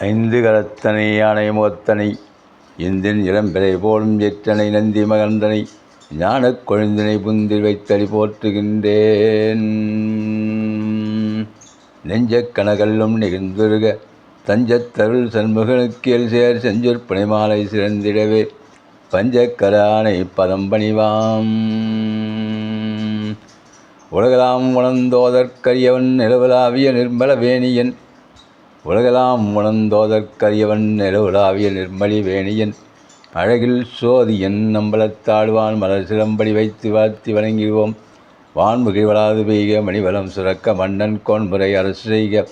ஐந்து கலத்தனை யானை முகத்தனை இந்தின் இளம்பிறை போலும் எற்றனை நந்தி மகந்தனை ஞானக் கொழுந்தினை புந்தில் வைத்தடி போற்றுகின்றேன். நெஞ்சக் கனகல்லும் நிகழ்ந்துருக தஞ்சத்தருள் சண்முகனுக்கியல் சேர் செஞ்சொற்பனை மாலை சிறந்திடவே பஞ்சக்கரானை பதம்பணிவாம் உலகலாம் உணர்ந்தோதற்கரியவன் நிலவலாவிய நிர்மல வேணியன் உலகலாம் உணர்ந்தோதற்கரியவன் நிலவுலாவிய நிர்மலி வேணியன். அழகில் சோதியன் நம்பலத்தாழ்வான் மலர் சிலம்படி வைத்து வாழ்த்தி வணங்கிடுவோம். வான்முகி வளாது பெய்க மணிவலம் சுரக்க மன்னன் கோன்முறை அரசு செய்க.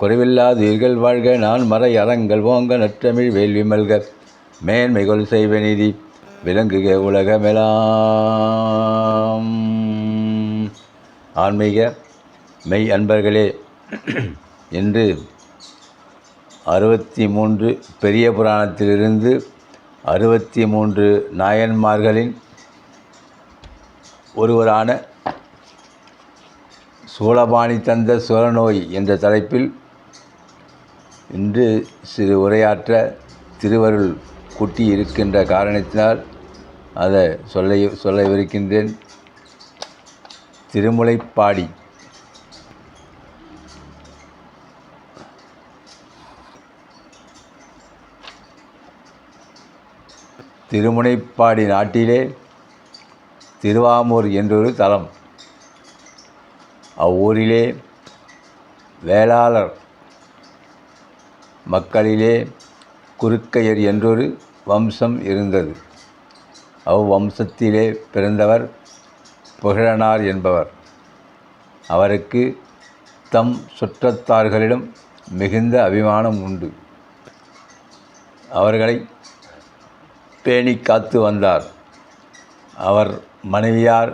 குறைவில்லாது உயிர்கள் வாழ்க நான் மறை அறங்கள் ஓங்க நற்றமிழ் வேள்வி மல்க. மேன்மைகள் செய்வ நீதி விளங்குக உலகமெலாம். ஆன்மீக மெய் அன்பர்களே என்று அறுபத்தி மூன்று பெரிய புராணத்திலிருந்து அறுபத்தி மூன்று நாயன்மார்களின் ஒருவரான சூளபாணி தந்த சுரநோய் என்ற தலைப்பில் இன்று சிறு உரையாற்ற திருவருள் குட்டி இருக்கின்ற காரணத்தினால் அதை சொல்ல சொல்லவிருக்கின்றேன் திருமுலைப்பாடி திருமுனைப்பாடி நாட்டிலே திருவாமூர் என்றொரு தலம். அவ்வூரிலே வேளாளர் மக்களிலே குறுக்கையர் என்றொரு வம்சம் இருந்தது. அவ்வம்சத்திலே பிறந்தவர் புகழனார் என்பவர். அவருக்கு தம் சுற்றத்தார்களிடம் மிகுந்த அபிமானம் உண்டு. அவர்களை பேணி காத்து வந்தார். அவர் மனைவியார்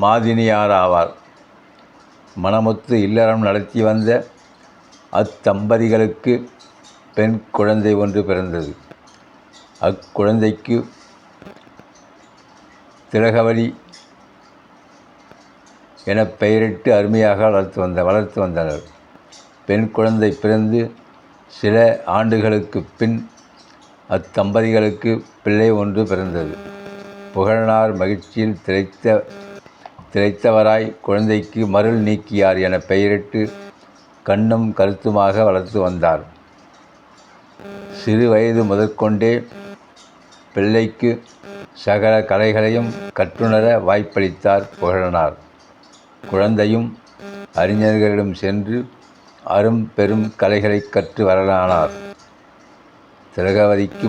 மாதினியார் ஆவார் மணமுத்து இல்லறம் நடத்தி வந்த அத்தம்பதிகளுக்கு பெண் குழந்தை ஒன்று பிறந்தது. அக்குழந்தைக்கு திலகவலி என பெயரிட்டு அருமையாக வளர்த்து வந்த வளர்த்து வந்தனர். பெண் குழந்தை பிறந்து சில ஆண்டுகளுக்கு பின் அத்தம்பதிகளுக்கு பிள்ளை ஒன்று பிறந்தது. புகழனார் மகிழ்ச்சியில் திளைத்த திளைத்தவராய் குழந்தைக்கு மருள் நீக்கியார் என பெயரிட்டு கண்ணும் கருத்துமாக வளர்த்து வந்தார். சிறு வயது முதற்கொண்டே பிள்ளைக்கு சகல கலைகளையும் கற்றுணர வாய்ப்பளித்தார் புகழனார் குழந்தையும் அறிஞர்களிடம் சென்று அரும் பெரும் கலைகளை கற்று வரலானார். திலகவதிக்கு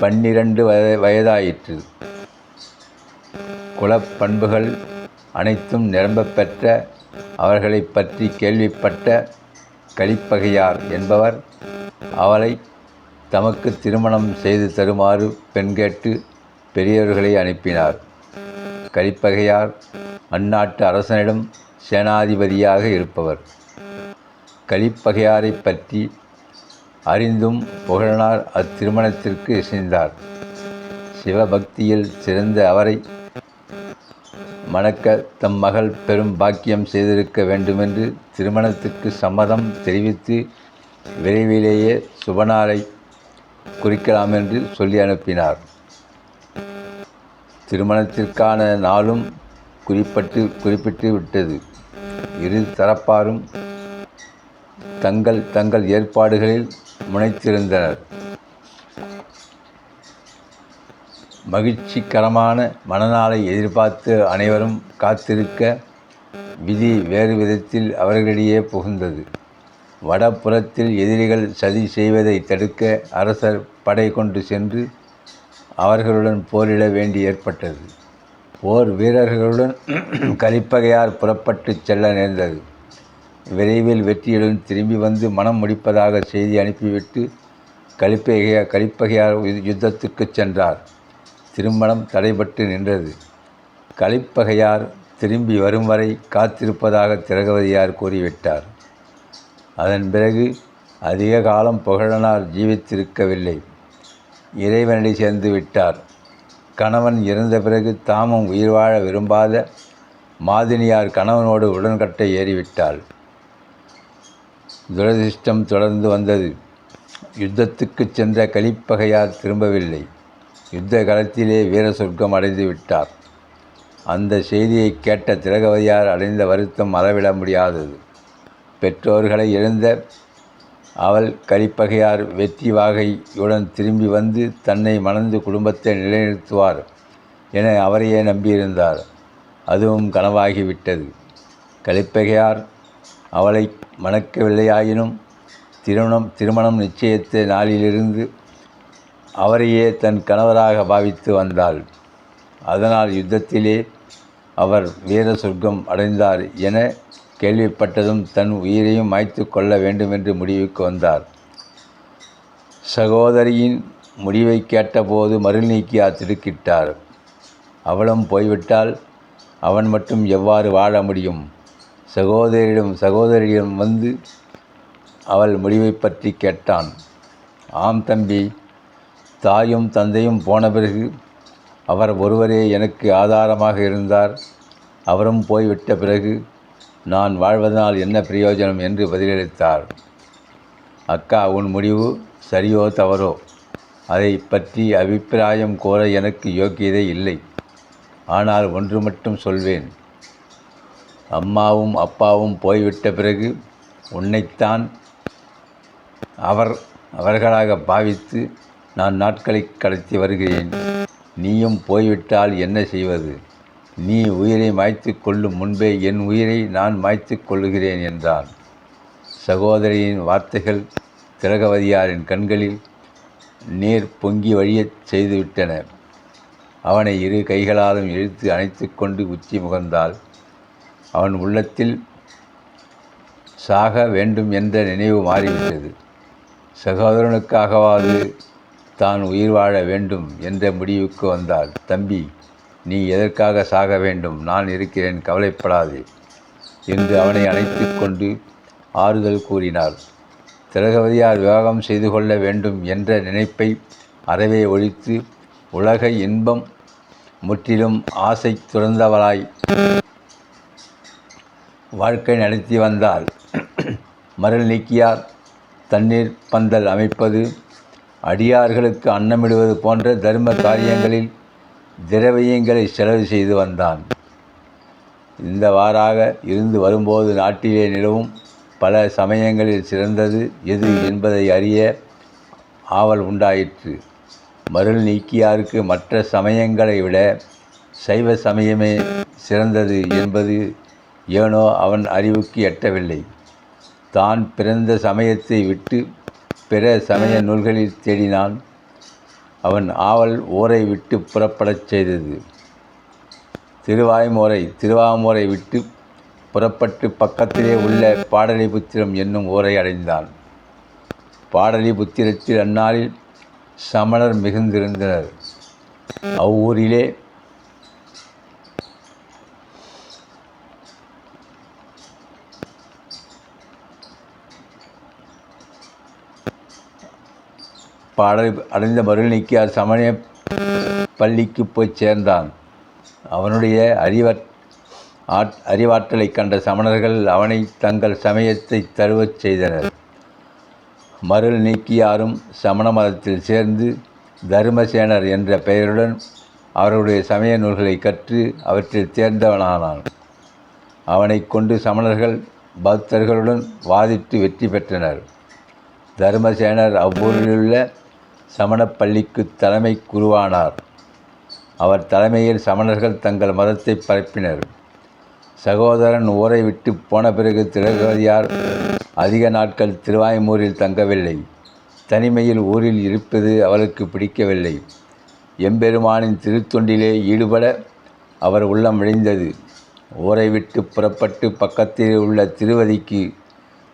பன்னிரண்டு வய வயதாயிற்று. குலப்பண்புகள் அனைத்தும் நிரம்ப பெற்ற அவர்களை பற்றி கேள்விப்பட்ட கலிப்பகையார் என்பவர் அவளை தமக்கு திருமணம் செய்து தருமாறு பெண் கேட்டு பெரியவர்களை அனுப்பினார். கலிப்பகையார் அந்நாட்டு அரசனிடம் சேனாதிபதியாக இருப்பவர். கலிப்பகையாரை பற்றி அறிந்தும் புகழனார் அத்திருமணத்திற்கு இசைந்தார். சிவபக்தியில் சிறந்த அவரை மணக்க தம் மகள் பெரும் பாக்கியம் செய்திருக்க வேண்டுமென்று திருமணத்திற்கு சம்மதம் தெரிவித்து விரைவிலேயே சுபனாரை குறிக்கலாம் என்று சொல்லி அனுப்பினார். திருமணத்திற்கான நாளும் குறிப்பிட்டு குறிப்பிட்டு விட்டது. இரு தரப்பாரும் தங்கள் தங்கள் ஏற்பாடுகளில் முனைத்திருந்தனர் மகிழ்ச்சிகரமான மனநாளை எதிர்பார்த்து அனைவரும் காத்திருக்க விதி வேறு விதத்தில் அவர்களிடையே புகுந்தது. வடபுறத்தில் எதிரிகள் சதி செய்வதை தடுக்க அரசர் படை கொண்டு சென்று அவர்களுடன் போரிட வேண்டி ஏற்பட்டது. போர் வீரர்களுடன் கலிப்பகையார் புறப்பட்டு செல்ல நேர்ந்தது. விரைவில் வெற்றியுடன் திரும்பி வந்து மனம் முடிப்பதாக செய்தி அனுப்பிவிட்டு கலிப்பகையா கலிப்பகையார் யுத்தத்துக்கு சென்றார். திருமணம் தடைபட்டு நின்றது. கலிப்பகையார் திரும்பி வரும் வரை காத்திருப்பதாக திலகவதியார் கூறிவிட்டார். அதன் பிறகு அதிக காலம் புகழனார் ஜீவித்திருக்கவில்லை. இறைவனடி சேர்ந்து விட்டார். கணவன் இறந்த பிறகு தாமும் உயிர் வாழ விரும்பாத மாதினியார் கணவனோடு உடன்கட்டை ஏறிவிட்டாள். துரதிர்ஷ்டம் தொடர்ந்து வந்தது. யுத்தத்துக்கு சென்ற கலிப்பகையார் திரும்பவில்லை. யுத்த களத்திலே வீர சொர்க்கம் அடைந்து விட்டார். அந்த செய்தியை கேட்ட திலகவதியார் அடைந்த வருத்தம் அளவிட முடியாதது. பெற்றோர்களை இழந்த அவள் கலிப்பகையார் வெற்றி வாகையுடன் திரும்பி வந்து தன்னை மணந்து குடும்பத்தை நிலைநிறுத்துவார் என அவரையே நம்பியிருந்தார். அதுவும் கனவாகிவிட்டது. கலிப்பகையார் அவளை மணக்கவில்லையாயினும் திருமணம் திருமணம் நிச்சயித்த நாளிலிருந்து அவரையே தன் கணவராக பாவித்து வந்தாள். அதனால் யுத்தத்திலே அவர் வீர சொர்க்கம் அடைந்தார் என கேள்விப்பட்டதும் தன் உயிரையும் மாய்த்து கொள்ள வேண்டுமென்று முடிவுக்கு வந்தார். சகோதரியின் முடிவை கேட்டபோது மருள் நீக்கி திடுக்கிட்டார். அவளும் போய்விட்டால் அவன் மட்டும் எவ்வாறு வாழ முடியும்? சகோதரியிடம் சகோதரியிடம் வந்து அவள் முடிவை பற்றி கேட்டான். ஆம் தம்பி தாயும் தந்தையும் போன பிறகு அவர் ஒருவரே எனக்கு ஆதாரமாக இருந்தார். அவரும் போய்விட்ட பிறகு நான் வாழ்வதனால் என்ன பிரயோஜனம்? என்று பதிலளித்தார். அக்கா உன் முடிவு சரியோ தவறோ? அதை பற்றி அபிப்பிராயம் கோர எனக்கு யோக்கியதே இல்லை. ஆனால் ஒன்று மட்டும் சொல்வேன். அம்மாவும் அப்பாவும் போய்விட்ட பிறகு உன்னைத்தான் அவர் அவர்களாக பாவித்து நான் நாட்களை கடத்தி வருகிறேன். நீயும் போய்விட்டால் என்ன செய்வது? நீ உயிரை மாய்த்து கொள்ளும் முன்பே என் உயிரை நான் மாய்த்து கொள்ளுகிறேன் என்றான். சகோதரியின் வார்த்தைகள் திலகவதியாரின் கண்களில் நீர் பொங்கி வழியச் செய்துவிட்டன. அவனை இரு கைகளாலும் இழுத்து அணைத்து கொண்டு உச்சி முகர்ந்தாள் அவன் உள்ளத்தில் சாக வேண்டும் என்ற நினைவு மாறிவிட்டது. சகோதரனுக்காகவாது தான் உயிர் வாழ வேண்டும் என்ற முடிவுக்கு வந்தாள். தம்பி நீ எதற்காக சாக வேண்டும்? நான் இருக்கிறேன் கவலைப்படாதே என்று அவனை அழைத்து கொண்டு ஆறுதல் கூறினார். திலகவதியார் விவாகம் செய்து கொள்ள வேண்டும் என்ற நினைப்பை அறவே ஒழித்து உலக இன்பம் முற்றிலும் ஆசை துறந்தவளாய் வாழ்க்கை நடத்தி வந்தால் மரல் நீக்கியார் தண்ணீர் பந்தல் அமைப்பது அடியார்களுக்கு அன்னமிடுவது போன்ற தர்ம காரியங்களில் திரவியங்களை செலவு செய்து வந்தான். இந்தவாறாக இருந்து வரும்போது நாட்டிலே நிலவும் பல சமயங்களில் சிறந்தது எது என்பதை அறிய ஆவல் உண்டாயிற்று. மருள் நீக்கியாருக்கு மற்ற சமயங்களை விட சைவ சமயமே சிறந்தது என்பது ஏனோ அவன் அறிவுக்கு எட்டவில்லை. தான் பிறந்த சமயத்தை விட்டு பிற சமய நூல்களில் தேடினான். அவன் ஆவல் ஊரை விட்டு புறப்படச் செய்தது. திருவாய்மூரை திருவாமூரை விட்டு புறப்பட்டு பக்கத்திலே உள்ள பாடலிபுத்திரம் என்னும் ஊரை அடைந்தான். பாடலிபுத்திரத்தில் அந்நாளில் சமணர் மிகுந்திருந்தனர். அவ்வூரிலே பாடல் அடைந்த மருள் நீக்கியார் சமண பள்ளிக்கு போய் சேர்ந்தான். அவனுடைய அறிவற் ஆட் அறிவாற்றலை கண்ட சமணர்கள் அவனை தங்கள் சமயத்தை தருவச் செய்தனர். மருள் நீக்கியாரும் சமண மதத்தில் சேர்ந்து தர்மசேனர் என்ற பெயருடன் அவருடைய சமய நூல்களை கற்று அவற்றில் தேர்ந்தவனானான். அவனை கொண்டு சமணர்கள் பக்தர்களுடன் வாதிட்டு வெற்றி பெற்றனர். தர்மசேனர் அவ்வூரிலுள்ள சமணப்பள்ளிக்கு தலைமை குருவானார். அவர் தலைமையில் சமணர்கள் தங்கள் மதத்தை பரப்பினர். சகோதரன் ஊரை விட்டு போன பிறகு திருகதியார் அதிக நாட்கள் திருவாய்மூரில் தங்கவில்லை. தனிமையில் ஊரில் இருப்பது அவளுக்கு பிடிக்கவில்லை. எம்பெருமானின் திருத்தொண்டிலே ஈடுபட அவர் உள்ளம் விழிந்தது. ஊரை விட்டு புறப்பட்டு பக்கத்தில் உள்ள திருவதிக்கு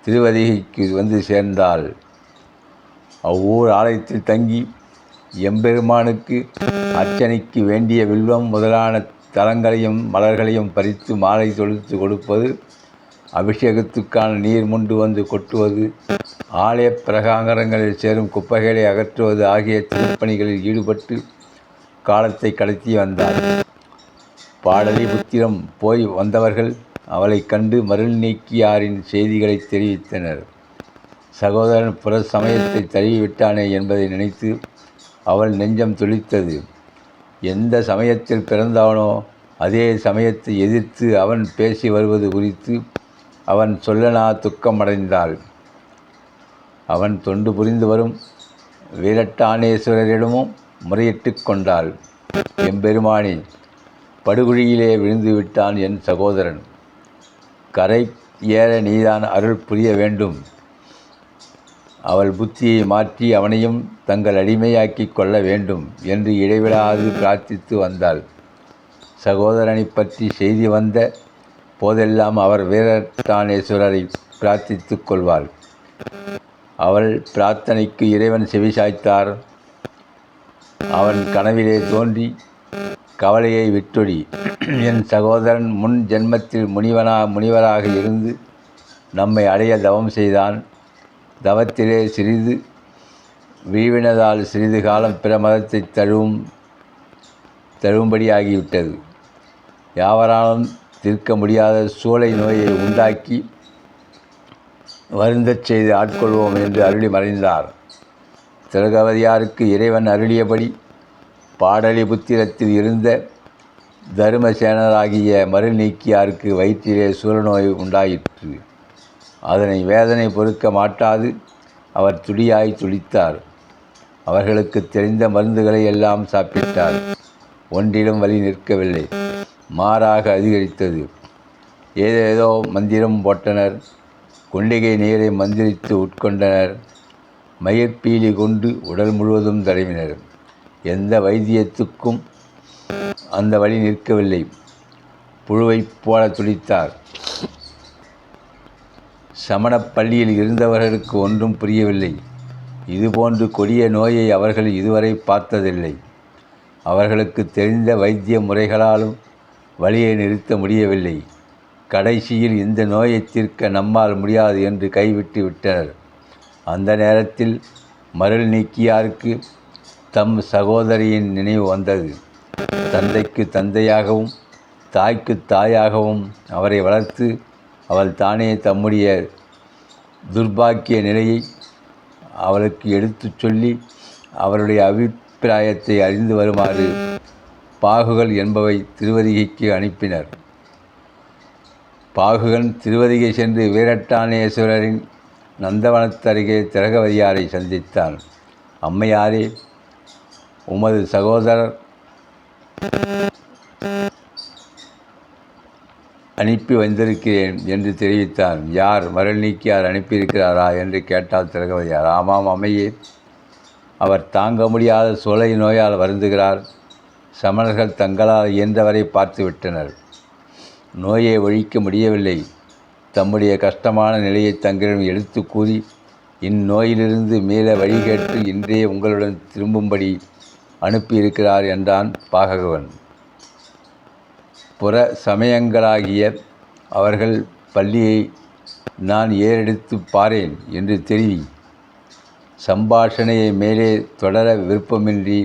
திருவதிகைக்கு வந்து சேர்ந்தாள். அவ்வூர் ஆலயத்தில் தங்கி எம்பெருமானுக்கு அர்ச்சனைக்கு வேண்டிய வில்வம் முதலான தலங்களையும் மலர்களையும் பறித்து மாலை தொழுத்து கொடுப்பது அபிஷேகத்துக்கான நீர் முண்டு வந்து கொட்டுவது ஆலய பிரகாங்கரங்களில் சேரும் குப்பைகளை அகற்றுவது ஆகிய திருப்பணிகளில் ஈடுபட்டு காலத்தை கடத்தி வந்தார். பாடலிபுத்திரம் போய் வந்தவர்கள் அவளை கண்டு மருள் நீக்கியாரின் செய்திகளை தெரிவித்தனர். சகோதரன் புற சமயத்தை தழுவிவிட்டானே என்பதை நினைத்து அவள் நெஞ்சம் துளித்தது. எந்த சமயத்தில் பிறந்தானோ அதே சமயத்தை எதிர்த்து அவன் பேசி வருவது குறித்து அவன் சொல்லனா துக்கமடைந்தாள். அவன் தொண்டு புரிந்து வரும் வீரட்டானேஸ்வரரிடமும் முறையிட்டு கொண்டாள். எம்பெருமானி படுகுழியிலே விழுந்து விட்டான் என் சகோதரன். கரை ஏற நீதான் அருள் புரிய வேண்டும். அவள் புத்தியை மாற்றி அவனையும் தங்கள் அடிமையாக்கி கொள்ள வேண்டும் என்று இடைவிடாது பிரார்த்தித்து வந்தாள். சகோதரனை பற்றி செய்தி வந்த போதெல்லாம் அவர் வீரட்டானேஸ்வரரை பிரார்த்தித்து கொள்வாள். அவள் பிரார்த்தனைக்கு இறைவன் செவிசாய்த்தார் அவன் கனவிலே தோன்றி கவலையை விட்டொடி என் சகோதரன் முன் ஜென்மத்தில் முனிவனா முனிவராக இருந்து நம்மை அடைய தவம் செய்தான். தவத்திலே சிறிது வீவினதால் சிறிது காலம் பிற மதத்தை தழுவும் தழுவும்படியாகிவிட்டது. யாவராலும் தீர்க்க முடியாத சூளை நோயை உண்டாக்கி வருந்தச் செய்து ஆட்கொள்வோம் என்று அருளி மறைந்தார். திலகவதியாருக்கு இறைவன் அருளியபடி பாடலிபுத்திரத்தில் இருந்த தருமசேனராகிய மறு நீக்கியாருக்கு வயிற்றிலே சூழநோய் உண்டாயிற்று. அதனை வேதனை பொறுக்க மாட்டாது. அவர் துடியாய் துடித்தார். அவர்களுக்கு தெரிந்த மருந்துகளை எல்லாம் சாப்பிட்டார். ஒன்றிலும் வழி நிற்கவில்லை. மாறாக அதிகரித்தது. ஏதேதோ மந்திரம் போட்டனர். குண்டிகை நீரை மந்திரித்து உட்கொண்டனர். மயிர்பீலி கொண்டு உடல் முழுவதும் தடவினர். எந்த வைத்தியத்துக்கும் அந்த வழி நிற்கவில்லை. புழுவைப் போல துடித்தார். சமணப் பள்ளியில் இருந்தவர்களுக்கு ஒன்றும் புரியவில்லை. இதுபோன்று கொடிய நோயை அவர்கள் இதுவரை பார்த்ததில்லை. அவர்களுக்கு தெரிந்த வைத்திய முறைகளாலும் வழியை நிறுத்த முடியவில்லை. கடைசியில் இந்த நோயை தீர்க்க நம்மால் முடியாது என்று கைவிட்டு விட்டனர். அந்த நேரத்தில் மருள் நீக்கியாருக்கு தம் சகோதரியின் நினைவு வந்தது. தந்தைக்கு தந்தையாகவும் தாய்க்கு தாயாகவும் அவரை வளர்த்து அவள் தானே தம்முடைய துர்பாக்கிய நிலையை அவளுக்கு எடுத்துச் சொல்லி அவருடைய அபிப்பிராயத்தை அறிந்து வருமாறு பாகுகள் என்பவை திருவதிகைக்கு அனுப்பினர். பாகுகன் திருவதிகை சென்று வீரட்டானேஸ்வரரின் நந்தவனத்தருகே திலகவதியாரை சந்தித்தான். அம்மையாரே உமது சகோதரர் அனுப்பி வந்திருக்கிறேன் என்று தெரிவித்தான் யார் மரள் நீக்கியார் அனுப்பியிருக்கிறாரா என்று கேட்டால் திலகவதியார் ஆமாம் அம்மையே. அவர் தாங்க முடியாத சோலை நோயால் வருந்துகிறார். சமணர்கள் தங்களால் இயன்றவரை பார்த்துவிட்டனர் நோயை ஒழிக்க முடியவில்லை. தம்முடைய கஷ்டமான நிலையை தங்களிடம் எடுத்து கூறி இந்நோயிலிருந்து மீள வழி கேட்டு இன்றே உங்களுடன் திரும்பும்படி அனுப்பியிருக்கிறார் என்றான் பாகவன். புற சமயங்களாகிய அவர்கள் பள்ளியை நான் ஏறெடுத்து பாரேன் என்று தெரிவி. சம்பாஷணையை மேலே தொடர விருப்பமின்றி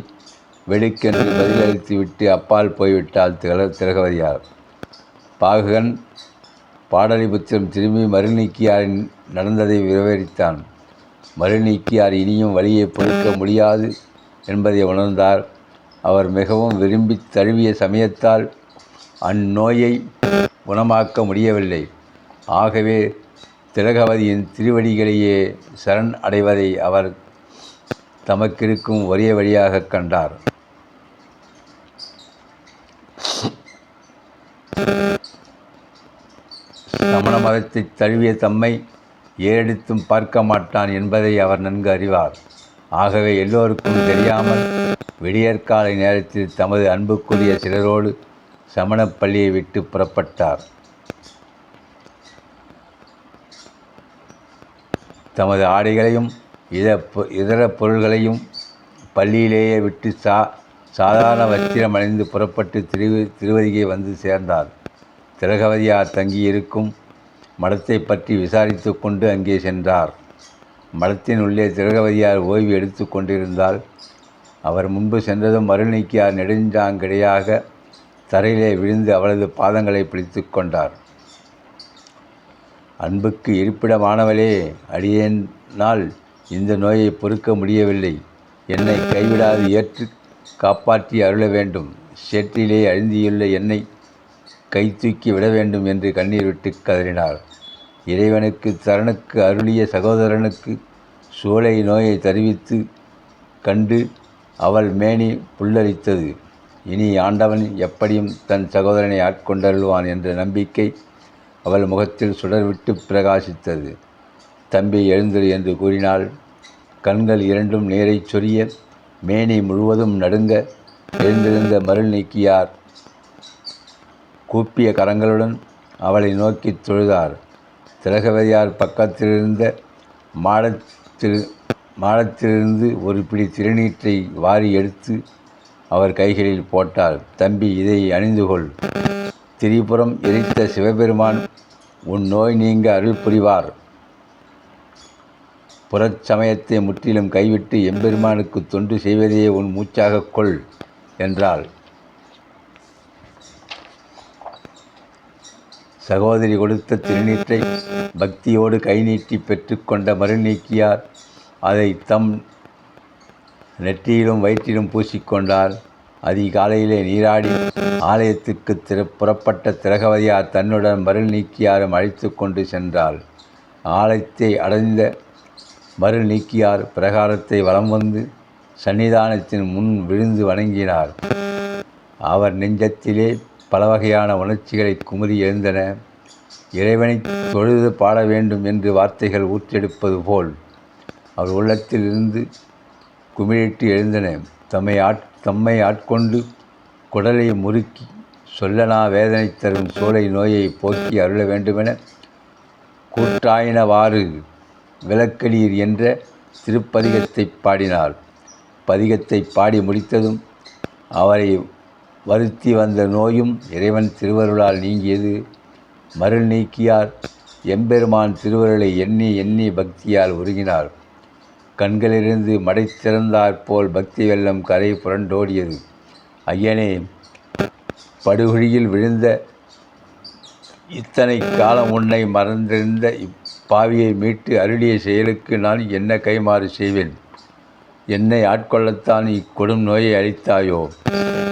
வெடுக்கென்று பதிலளித்துவிட்டு அப்பால் போய்விட்டால் திகழ திலகவதியார். பாககன் பாடலிபுத்திரம் திரும்பி மருநீக்கியாரின் நடந்ததை விவரித்தான். மருநீக்கியார் இனியும் வழியை பொறுக்க முடியாது என்பதை உணர்ந்தார். அவர் மிகவும் விரும்பி தழுவிய சமயத்தால் அந்நோயை குணமாக்க முடியவில்லை. ஆகவே திலகவதியின் திருவடிகளையே சரண் அடைவதை அவர் தமக்கிருக்கும் ஒரே வழியாக கண்டார். சமண மதத்தை தழுவிய தம்மை ஏறெடுத்தும் பார்க்க மாட்டான் என்பதை அவர் நன்கு அறிவார். ஆகவே எல்லோருக்கும் தெரியாமல் விடியற்காலை நேரத்தில் தமது அன்புக்குரிய சிலரோடு சமணப்பள்ளியை விட்டு புறப்பட்டார். தமது ஆடைகளையும் இத இதர பொருள்களையும் பள்ளியிலேயே விட்டு சா சாதாரண வஸ்திரம் அணிந்து புறப்பட்டு திரு திருவதிகை வந்து சேர்ந்தார். திலகவதியார் தங்கியிருக்கும் மடத்தை பற்றி விசாரித்து கொண்டு அங்கே சென்றார். மடத்தின் உள்ளே திலகவதியார் ஓய்வு எடுத்து கொண்டிருந்தால் அவர் முன்பு சென்றதும் மருநீக்கியார் நெடுஞ்சாங்கிடையாக தரையிலே விழுந்து அவளது பாதங்களை பிடித்து கொண்டார். அன்புக்கு இருப்பிடமானவளே அடியேனால் இந்த நோயை பொறுக்க முடியவில்லை. என்னை கைவிடாது ஏற்று காப்பாற்றி அருள வேண்டும். சேற்றிலே அழுந்தியுள்ள என்னை கை தூக்கி விட வேண்டும் என்று கண்ணீர் விட்டு கதறினார். இறைவனுக்கு தரனுக்கு அருளிய சகோதரனுக்கு சூளை நோயை தருவித்து கண்டு அவள் மேனி புல்லரித்தது. இனி ஆண்டவன் எப்படியும் தன் சகோதரனை ஆட்கொண்டருள்வான் என்ற நம்பிக்கை அவள் முகத்தில் சுடர்விட்டு பிரகாசித்தது. தம்பி எழுந்திரு என்று கூறினாள். கண்கள் இரண்டும் நேரைச் சொரிய மேனி முழுவதும் நடுங்க எழுந்திருந்த மருள் நீக்கியார் கூப்பிய கரங்களுடன் அவளை நோக்கி தொழுதார். திலகவதியார் பக்கத்திலிருந்த மாடத்தில் மாடத்திலிருந்து ஒரு பிடி திருநீற்றை வாரி எடுத்து அவர் கைகளில் போட்டார் தம்பி இதை அணிந்து கொள். திரிபுரம் எரித்த சிவபெருமான் உன் நோய் நீங்க அருள் புரிவார். புறச்சமயத்தை முற்றிலும் கைவிட்டு எம்பெருமானுக்கு தொண்டு செய்வதையே உன் மூச்சாகக் கொள் என்றாள். சகோதரி கொடுத்த திருநீற்றை பக்தியோடு கை நீட்டி பெற்றுக்கொண்ட மறுநீக்கியார் அதை தம் நெற்றியிலும் வயிற்றிலும் பூசிக்கொண்டார். அதிகாலையிலே நீராடி ஆலயத்துக்கு திரு புறப்பட்ட திரகவதியார் தன்னுடன் மருள் நீக்கியாரும் அழைத்து கொண்டு சென்றாள். ஆலயத்தை அடைந்த மருள் நீக்கியார் பிரகாரத்தை வலம் வந்து சன்னிதானத்தின் முன் விழுந்து வணங்கினார். அவர் நெஞ்சத்திலே பல வகையான உணர்ச்சிகளை குமுறி எழுந்தன. இறைவனை தொழுது பாட வேண்டும் என்று வார்த்தைகள் ஊற்றெடுப்பது போல் அவர் உள்ளத்தில் இருந்து குமிழிட்டு எழுந்தன. தம்மை ஆட் தம்மை ஆட்கொண்டு குடலை முறுக்கி சொல்லனா வேதனை தரும் சோலை நோயை போக்கி அருள வேண்டுமென கூட்டாயினவாறு விளக்கலீர் என்ற திருப்பதிகத்தை பாடினார் பதிகத்தை பாடி முடித்ததும் அவரை வருத்தி வந்த நோயும் இறைவன் திருவருளால் நீங்கியது. மருள் நீக்கியார் எம்பெருமான் திருவருளை எண்ணி எண்ணி பக்தியால் உருகினார். கண்களிலிருந்து மடை திறந்தாற்போல் பக்தி வெள்ளம் கரை புரண்டோடியது. ஐயனே படுகுழியில் விழுந்த இத்தனை காலம் உன்னை மறந்திருந்த இப்பாவியை மீட்டு அருளிய செயலுக்கு நான் என்ன கைமாறு செய்வேன்? என்னை ஆட்கொள்ளத்தான் இக்கொடும் நோயை அளித்தாயோ?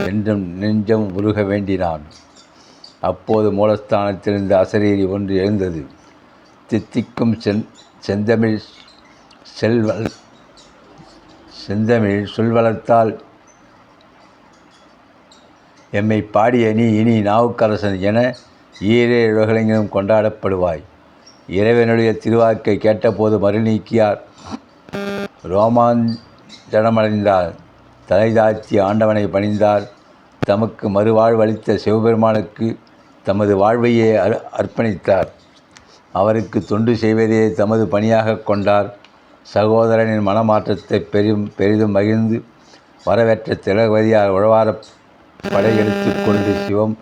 என்றும் நெஞ்சம் உருக வேண்டினான். அப்போது மூலஸ்தானத்திலிருந்து அசரீரி ஒன்று எழுந்தது. தித்திக்கும் செந் செந்தமிழ் செல்வல் செந்தமிழ் சொல்வளத்தால் எம்மை பாடிய நீ இனி நாவுக்கரசன் என ஈரே உலகெங்கிலும் கொண்டாடப்படுவாய். இறைவனுடைய திருவாக்கை கேட்டபோது மறுநீக்கியார் ரோமாஞ்சனமடைந்தார். தலை தாழ்த்தி ஆண்டவனை பணிந்தார். தமக்கு மறுவாழ்வு அளித்த சிவபெருமானுக்கு தமது வாழ்வையே அர்ப்பணித்தார். அவருக்கு தொண்டு செய்வதே தமது பணியாக கொண்டார். சகோதரனின் மனமாற்றத்தை பெரும் பெரிதும் மகிழ்ந்து வரவேற்ற திலகவதியார் உழவார படையெடுத்து கொண்டு சிவம்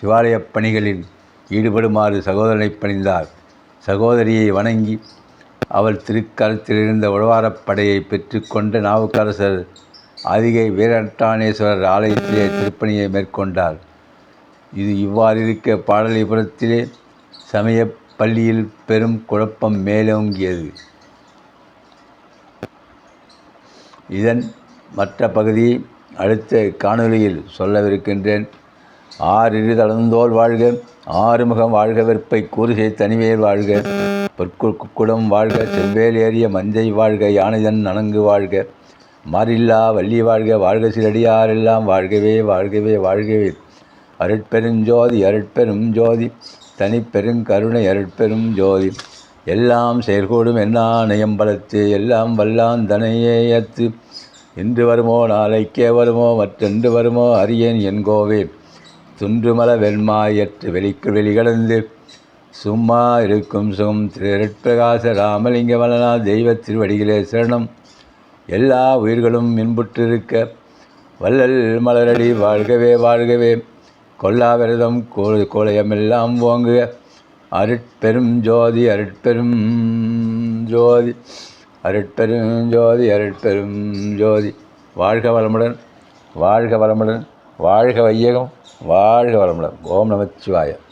சிவாலய பணிகளில் ஈடுபடுமாறு சகோதரனை பணிந்தார். சகோதரியை வணங்கி அவள் திருக்கரத்திலிருந்த உழவாரப்படையை பெற்றுக்கொண்ட நாவுக்கரசர் அதிகை வீரட்டானேஸ்வரர் ஆலயத்திலே திருப்பணியை மேற்கொண்டார். இது இவ்வாறிருக்க பாடலிபுரத்திலே சமய பள்ளியில் பெரும் குழப்பம் மேலோங்கியது. இதன் மற்ற பகுதியை அடுத்த காணொலியில் சொல்லவிருக்கின்றேன். ஆறிரு தளர்ந்தோல் வாழ்க ஆறுமுகம் வாழ்க வெற்பை கூறுகை தனிவேல் வாழ்க பொற்குடம் வாழ்க செவ்வேல் ஏறிய மஞ்சை வாழ்க யானைதன் நனங்கு வாழ்க மாறில்லா வள்ளி வாழ்க வாழ்க சிலடியாரெல்லாம் வாழ்கவே வாழ்கவே வாழ்கவே. அருட்பெருஞ்சோதி அருட்பெரும் ஜோதி தனிப்பெருங்கருணை அருட்பெரும் ஜோதி. எல்லாம் செயற்கூடும் என்னா நயம்பலத்து எல்லாம் வல்லான் தனையேயத்து இன்று வருமோ நாளைக்கே வருமோ மற்றென்று வருமோ அறியேன் என்கோவே துன்றுமல வெண்மாயற்று வெளிக்கு வெளிகடந்து சும்மா இருக்கும் சும் திருப்பிரகாச ராமலிங்க வளனா தெய்வ திருவடிகளே சரணம். எல்லா உயிர்களும் மின்புற்றிருக்க வள்ளல் மலரடி வாழ்கவே வாழ்கவே. கொல்லா விரதம் கோலயமெல்லாம் ஓங்குக. அருட்பெரும் ஜோதி அருட்பெரும் ஜோதி. அருட்பெரும் ஜோதி அருட்பெரும் ஜோதி. வாழ்க வளமுடன் வாழ்க வளமுடன் வாழ்க வையகம் வாழ்க வளமுடன். ஓம் நமச்சிவாயம்